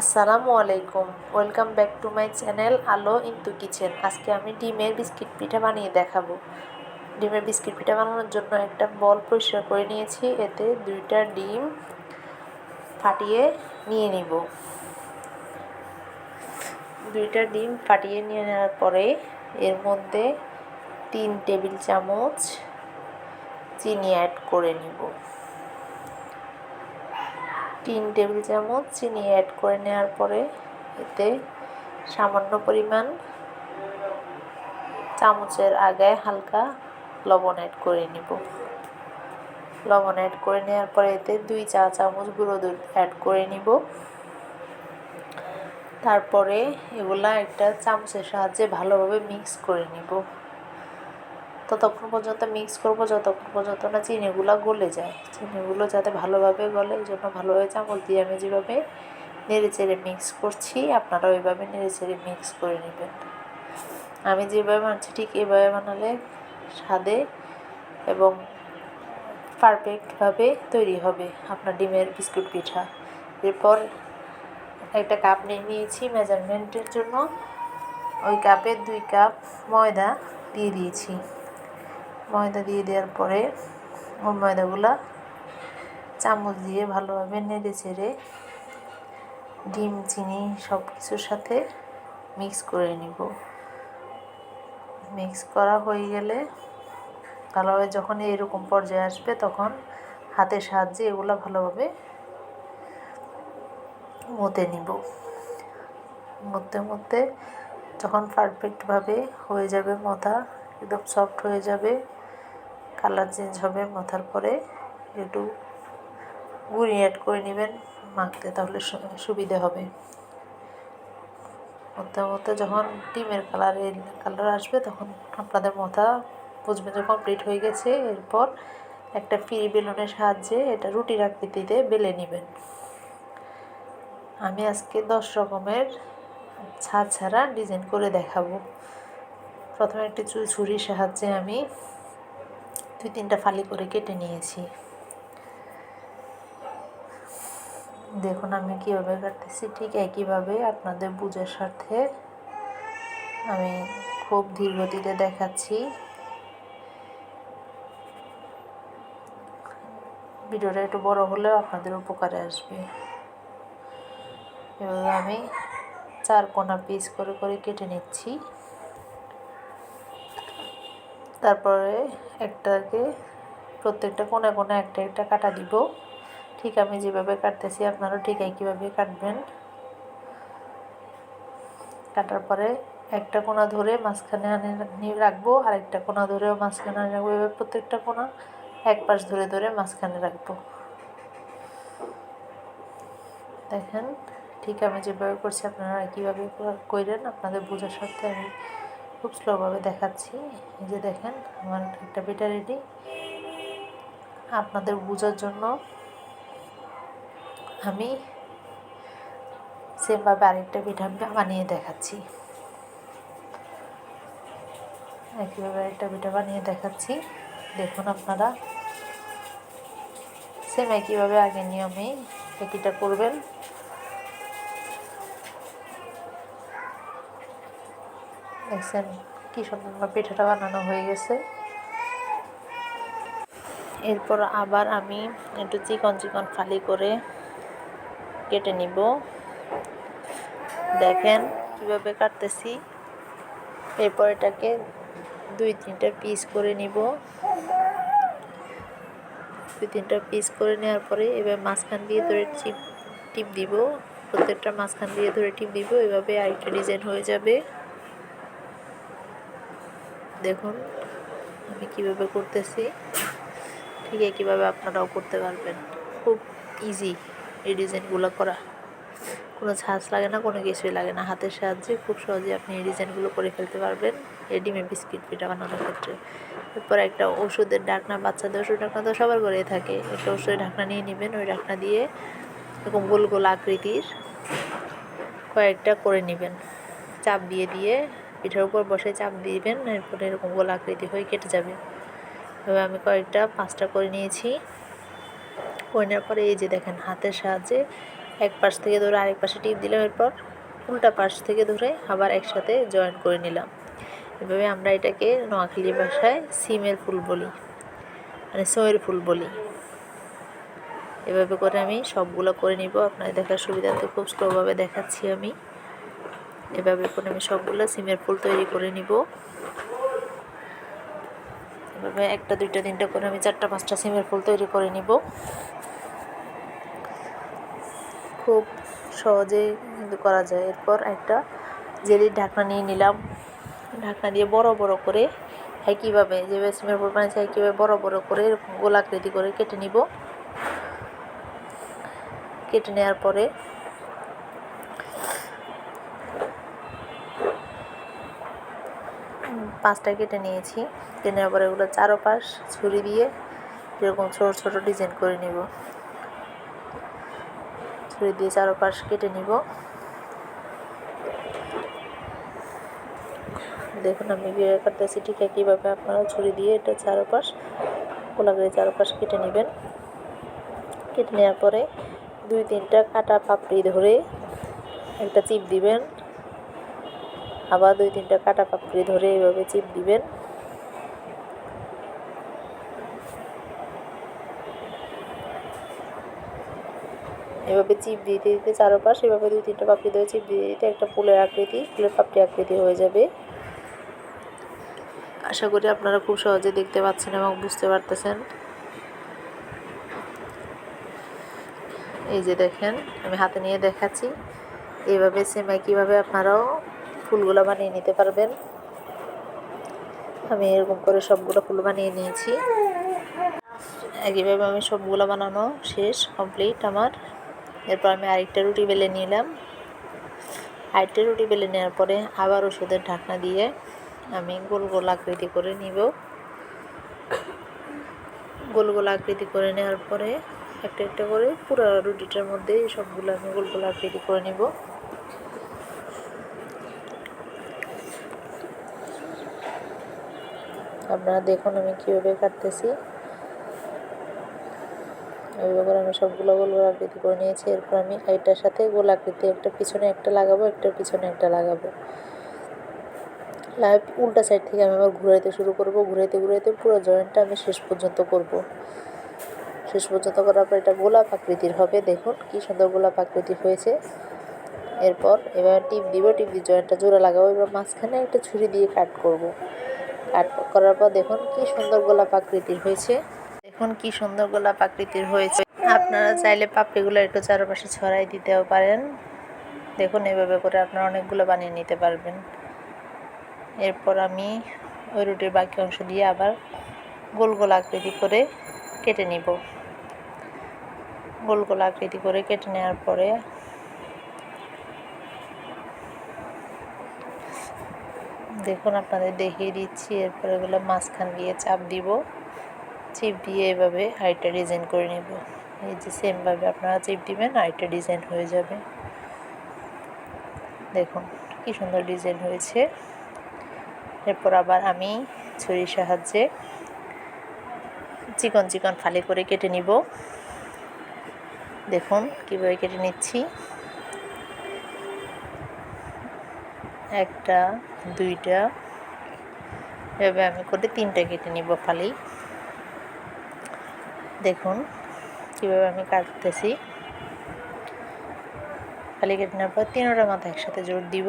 আসসালামু আলাইকুম। Welcome back to my channel Alo into kitchen আজকে আমি ডিমের বিস্কিট পিঠা বানিয়ে দেখাবো। ডিমের বিস্কিট পিঠা বানানোর জন্য একটা বল পরিষ্কার করে নিয়েছি। এতে দুইটা ডিম ফাটিয়ে নিয়ে নিব। দুইটা ডিম ফাটিয়ে নিয়ে নেওয়ার পরে এর মধ্যে তিন টেবিল চামচ চিনি অ্যাড করে নিব। তিন টেবিল চামচ চিনি অ্যাড করে নেওয়ার পরে এতে সামান্য পরিমাণ চামচের আগায় হালকা লবণ অ্যাড করে নিব। লবণ অ্যাড করে নেওয়ার পরে এতে দুই চা চামচ গুঁড়ো দুধ অ্যাড করে নিব। তারপরে এগুলা একটা চামচের সাহায্যে ভালোভাবে মিক্স করে নিব। ততক্ষণ পর্যন্ত মিক্স করব, যতক্ষণ পর্যন্ত না চিনিগুলো গলে যায়। চিনিগুলো যাতে ভালোভাবে গলে, এই জন্য ভালোভাবে চামচ দিয়ে আমি যেভাবে নেড়ে চেড়ে মিক্স করছি আপনারা ওইভাবে নেড়ে চেড়ে মিক্স করে নেবেন। আমি যেভাবে বানাচ্ছি ঠিক এভাবে বানালে স্বাদে এবং পারফেক্টভাবে তৈরি হবে আপনার ডিমের বিস্কুট পিঠা। এরপর একটা কাপ নিয়ে নিয়েছি মেজারমেন্টের জন্য। ওই কাপে দুই কাপ ময়দা দিয়ে দিয়েছি। ময়দা দিয়ে দেওয়ার পরে ওই ময়দাগুলো চামচ দিয়ে ভালোভাবে নেড়ে চেড়ে ডিম, চিনি সব কিছুর সাথে মিক্স করে নিব। মিক্স করা হয়ে গেলে ভালোভাবে যখন এরকম পর্যায়ে আসবে তখন হাতের সাহায্যে এগুলো ভালোভাবে মতে নিব। মতে মতে যখন পারফেক্টভাবে হয়ে যাবে মথা, একদম সফট হয়ে যাবে কালার চেঞ্জ হবে, মাথার পরে একটু গুঁড়ি অ্যাড করে নেবেন, মাখতে তাহলে সুবিধে হবে। মধ্যে মধ্যে যখন ডিমের কালারের কালার আসবে তখন আপনাদের মাথা বুঝবেন যে কমপ্লিট হয়ে গেছে, এরপর একটা ফিরি বেলুনের সাহায্যে এটা রুটির আকৃতিতে বেলে নেবেন। আমি আজকে দশ রকমের ছাদ ছাড়া ডিজাইন করে দেখাবো। প্রথমে একটি ছুরির সাহায্যে আমি দুই তিনটা ফালি করে কেটে নিয়েছি। দেখুন আমি কীভাবে কাটতেছি, ঠিক একইভাবে আপনাদের বুঝের সাথে আমি খুব ধীর গতিতে দেখাচ্ছি। ভিডিওটা একটু বড় হলেও আপনাদের উপকারে আসবে। এভাবে আমি চার কোনা পিস করে করে কেটে নিচ্ছি। তারপরে একটাকে প্রত্যেকটা কোণে কোণে একটা একটা কাটা দিব। ঠিক আমি যেভাবে কাটতেছি আপনারাও ঠিক একইভাবে কাটবেন। কাটার পরে একটা কোনা ধরে মাঝখানে আনে রাখব আর একটা কোনা ধরেও মাঝখানে আনে রাখব। এভাবে প্রত্যেকটা কোনা এক পাশ ধরে ধরে মাঝখানে রাখব। দেখেন, ঠিক আমি যেভাবে করছি আপনারা কীভাবে করেন, আপনাদের বোঝার সাথে আমি খুব স্লোভাবে দেখাচ্ছি। এই যে দেখেন, আমার একটা পিঠা রেডি আপনাদের বোঝার জন্য আমি সেমভাবে আরেকটা পিঠা বানিয়ে দেখাচ্ছি। একইভাবে আরেকটা পিঠা বানিয়ে দেখাচ্ছি। দেখুন আপনারা। সেম একইভাবে আগে নিয়মেই একইটা করবেন। দেখছেন কি সুন্দর পিঠাটা বানানো হয়ে গেছে। এরপর আবার আমি একটু চিকন চিকন ফালি করে কেটে নিব। দেখেন কীভাবে কাটতেছি। এরপর এটাকে দুই তিনটা পিস করে নিব। দুই তিনটা পিস করে নেওয়ার পরে এবার মাঝখান দিয়ে ধরে টিপ টিপ দিব। প্রত্যেকটা মাঝখান দিয়ে ধরে টিপ দিব। এভাবে আরেকটা ডিজাইন হয়ে যাবে। দেখুন, আমি কীভাবে করতেছি, ঠিক একইভাবে আপনারাও করতে পারবেন। খুব ইজি এই ডিজাইনগুলো করা। কোনো ছাঁচ লাগে না, কোনো কিছুই লাগে না। হাতের সাহায্যে খুব সহজে আপনি এই ডিজাইনগুলো করে ফেলতে পারবেন। এই ডিমের বিস্কিট পিঠা বানানোর ক্ষেত্রে। এরপর একটা ওষুধের ঢাকনা, বাচ্চাদের ওষুধ ঢাকনা তো সবার ঘরে থাকে। একটা ওষুধের ঢাকনা নিয়ে নেবেন, ওই ঢাকনা দিয়ে এরকম গোল গোল আকৃতির কয়েকটা করে নেবেন। চাপ দিয়ে দিয়ে পিঠার উপর বসে চাপ দিবেন, এরপরে এরকম গোল আকৃতি হয়ে কেটে যাবে। এবার আমি কয়েকটা, পাঁচটা করে নিয়েছি। করে নেওয়ার পরে এই যে দেখেন, হাতের সাহায্যে এক পাশ থেকে ধরে আরেক পাশে টিপ দিলাম, এরপর উল্টা পাশ থেকে ধরে আবার একসাথে জয়েন করে নিলাম। এভাবে আমরা এটাকে নোয়াখালী ভাষায় সিমের ফুল বলি মানে সোয়ের ফুল বলি। এভাবে করে আমি সবগুলো করে নিব। আপনার দেখার সুবিধাতে খুব স্লোভাবে দেখাচ্ছি আমি। এভাবে করে আমি সবগুলো সিমের ফুল তৈরি করে নিব। এভাবে একটা, দুইটা, তিনটা করে আমি চারটা, পাঁচটা সিমের ফুল তৈরি করে নিব। খুব সহজে কিন্তু করা যায়। এরপর একটা জেলির ঢাকনা নিয়ে নিলাম। ঢাকনা দিয়ে বড় বড় করে একইভাবে যেভাবে সিমের ফুল বানিয়েছি একইভাবে বড় বড় করে এরকম গোলাকৃতি করে কেটে নিব। কেটে নেওয়ার পরে পাঁচটা কেটে নিয়েছি। কেটে নেওয়ার পরে এগুলো চারোপাশ ছুরি দিয়ে এরকম ছোট ছোট ডিজাইন করে নিব। ছুরি দিয়ে চারোপাশ কেটে নিব। দেখুন আমি বিয়ে করতেছি ঠিক একইভাবে আপনারা ছুরি দিয়ে এটা চারোপাশ গোলাগুলি চারোপাশ কেটে নেবেন। কেটে নেওয়ার পরে দুই তিনটা কাটা পাপড়ি ধরে একটা চিপ দিবেন। আবার দুই তিনটা কাটা পাপড়ি ধরে এইভাবে চিপ দিবেন। এভাবে চিপ দিতে দিতে চারোপাশ এভাবে দুই তিনটা পাপড়ি ধরে চিপ দিয়ে দিতে একটা ফুলের আকৃতি, ফুলের পাপড়ি আকৃতি হয়ে যাবে। আশা করি আপনারা খুব সহজে দেখতে পাচ্ছেন এবং বুঝতে পারতেছেন। এই যে দেখেন, আমি হাতে নিয়ে দেখাচ্ছি। এইভাবে সেম একইভাবে আপনারাও ফুলগুলো বানিয়ে নিতে পারবেন। আমি এরকম করে সবগুলো ফুল বানিয়ে নিয়েছি। একইভাবে আমি সবগুলো বানানো শেষ কমপ্লিট আমার। এরপর আমি আরেকটা রুটি বেলে নিলাম। আরেকটা রুটি বেলে নেওয়ার পরে আবার ওষুধের ঢাকনা দিয়ে আমি গোল গোল আকৃতি করে নিব। গোল গোল আকৃতি করে নেওয়ার পরে একটা একটা করে পুরো রুটিটার মধ্যে সবগুলো আমি গোল গোল আকৃতি করে নিব। আপনারা দেখুন আমি কীভাবে কাটতেছি। এইভাবে করে আমি সবগুলো গোল গোল আকৃতি করে নিয়েছি। এরপর আমি এইটার সাথে গোল আকৃতি, একটা পিছনে একটা লাগাবো একটার পিছনে একটা লাগাবো। লাইভ উল্টা সাইড থেকে আমি আবার ঘুরাইতে শুরু করব। ঘুরাইতে ঘুরাইতে পুরো জয়েন্টটা আমি শেষ পর্যন্ত করব। শেষ পর্যন্ত করার পর এটা গোলাপ আকৃতির হবে। দেখুন কি সুন্দর গোলাপ আকৃতির হয়েছে। এরপর এবার টিপ দিব, টিপ দিয়ে জয়েন্টটা জোড়া লাগাবো। এবার মাঝখানে একটা ছুরি দিয়ে কাট করব। কাট করার পর দেখুন কি সুন্দর গোলাপ আকৃতির হয়েছে। দেখুন কি সুন্দর গোলাপ আকৃতির হয়েছে। আপনারা চাইলে পাপড়িগুলো একটু চারপাশে ছড়াই দিতেও পারেন। দেখুন এভাবে করে আপনারা অনেকগুলো বানিয়ে নিতে পারবেন। এরপর আমি ওই রুটির বাকি অংশ দিয়ে আবার গোল গোল আকৃতি করে কেটে নিব। গোল গোল আকৃতি করে কেটে নেওয়ার পরে দেখুন আপনাদের দেখিয়ে দিচ্ছি, এরপর এগুলো মাঝখান দিয়ে চাপ দিব। চিপ দিয়ে এভাবে আরেকটা ডিজাইন করে নেব। এই যে সেমভাবে আপনারা চিপ দিবেন আরেকটা ডিজাইন হয়ে যাবে। দেখুন কি সুন্দর ডিজাইন হয়েছে। এরপর আবার আমি ছুরির সাহায্যে চিকন চিকন ফালি করে কেটে নিব। দেখুন কীভাবে কেটে নিচ্ছি। একটা, দুইটা। এভাবে আমি করে তিনটা কেটে নিব ফালি। দেখুন কীভাবে আমি কাটতেছি। ফালি কেটে নেওয়ার পর তিনোটা মাথা একসাথে জোর দিব।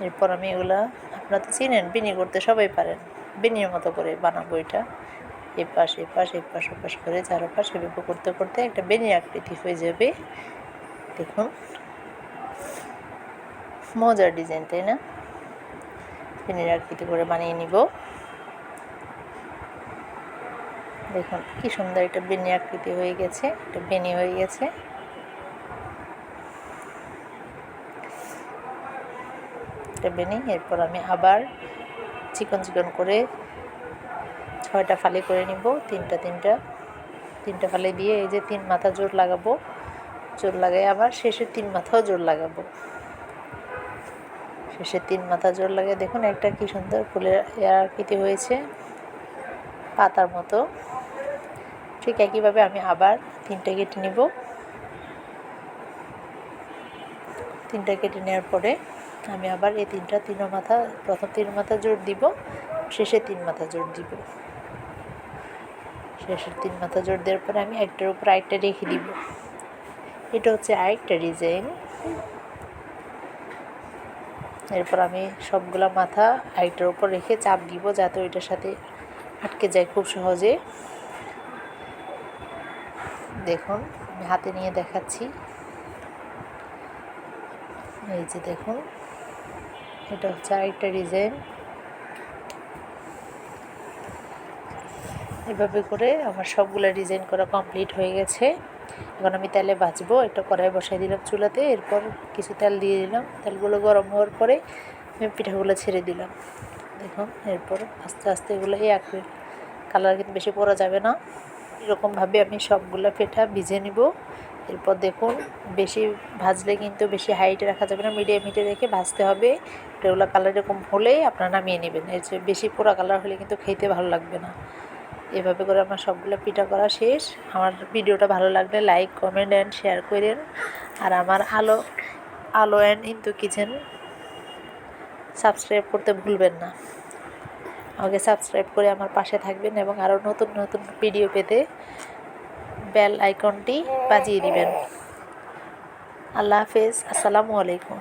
এরপর আমি এগুলা আপনারা তো চিনেন, বিনি করতে সবাই পারেন। বিনির মতো করে বানাবো এটা। এ পাশ এ পাশ এ পাশ ওপাশ করে চারোপাশ এভাবে করতে করতে একটা বেনি আকৃতি হয়ে যাবে। দেখুন মজার ডিজাইন, তাই না? বেনির আকৃতি করে বানিয়ে নিব। দেখুন, কি সুন্দর একটা বেনি আকৃতি হয়ে গেছে, একটা বেনি হয়ে গেছে। একটা বেনি, এরপর আমি আবার চিকন চিকন করে ছয়টা ফালি করে নিব, তিনটা তিনটা তিনটা ফালি দিয়ে এই যে তিন মাথা জোর লাগাবো, জোর লাগাই আবার শেষের তিন মাথাও জোর লাগাবো। শেষে তিন মাথা জোর লাগে। দেখুন, একটা কি সুন্দর ফুলের আকৃতি হয়েছে, পাতার মতো। ঠিক একইভাবে আমি আবার তিনটা কেটে নেব। তিনটা কেটে নেওয়ার পরে আমি আবার এই তিনটা তিন মাথা, প্রথম তিন মাথা জোর দিব, শেষে তিন মাথা জোর দিব। শেষের তিন মাথা জোর দেওয়ার পরে আমি একটার উপর আরেকটা রেখে দিব। এটা হচ্ছে আরেকটা ডিজাইন। এরপর আমি সবগুলা মাথা আরেকটার উপর রেখে চাপ দিব যাতে ওইটার সাথে আটকে যায় খুব সহজে। দেখুন, আমি হাতে নিয়ে দেখাচ্ছি। এই যে দেখুন, এটা হচ্ছে আরেকটা ডিজাইন। এভাবে করে আমার সবগুলো ডিজাইন করা কমপ্লিট হয়ে গেছে। এখন আমি তেলে ভাজবো, একটা কড়াই বসাই দিলাম চুলাতে, এরপর কিছু তেল দিয়ে দিলাম। তেলগুলো গরম হওয়ার পরে আমি পিঠাগুলো ছেড়ে দিলাম। দেখুন, এরপর আস্তে আস্তে এগুলো এই আঁকড়ে কালার কিন্তু বেশি পরা যাবে না। এরকমভাবে আমি সবগুলো পিঠা ভিজে নিব। এরপর দেখুন, বেশি ভাজলে কিন্তু বেশি হাইটে রাখা যাবে না। মিডিয়াম হিটে রেখে ভাজতে হবে। এগুলো কালার এরকম হলেই আপনারা নামিয়ে নেবেন। এর বেশি পোড়া কালার হলে কিন্তু খেতে ভালো লাগবে না। এভাবে করে আমার সবগুলো পিঠা করা শেষ। আমার ভিডিওটা ভালো লাগলে লাইক কমেন্ট অ্যান্ড শেয়ার করেন। আর আমার আলো আলো অ্যান্ড ইন্তু কিচেন সাবস্ক্রাইব করতে ভুলবেন না। আমাকে সাবস্ক্রাইব করে আমার পাশে থাকবেন এবং আরও নতুন নতুন ভিডিও পেতে বেল আইকনটি বাজিয়ে দিবেন। আল্লাহ হাফেজ। আসসালামু আলাইকুম।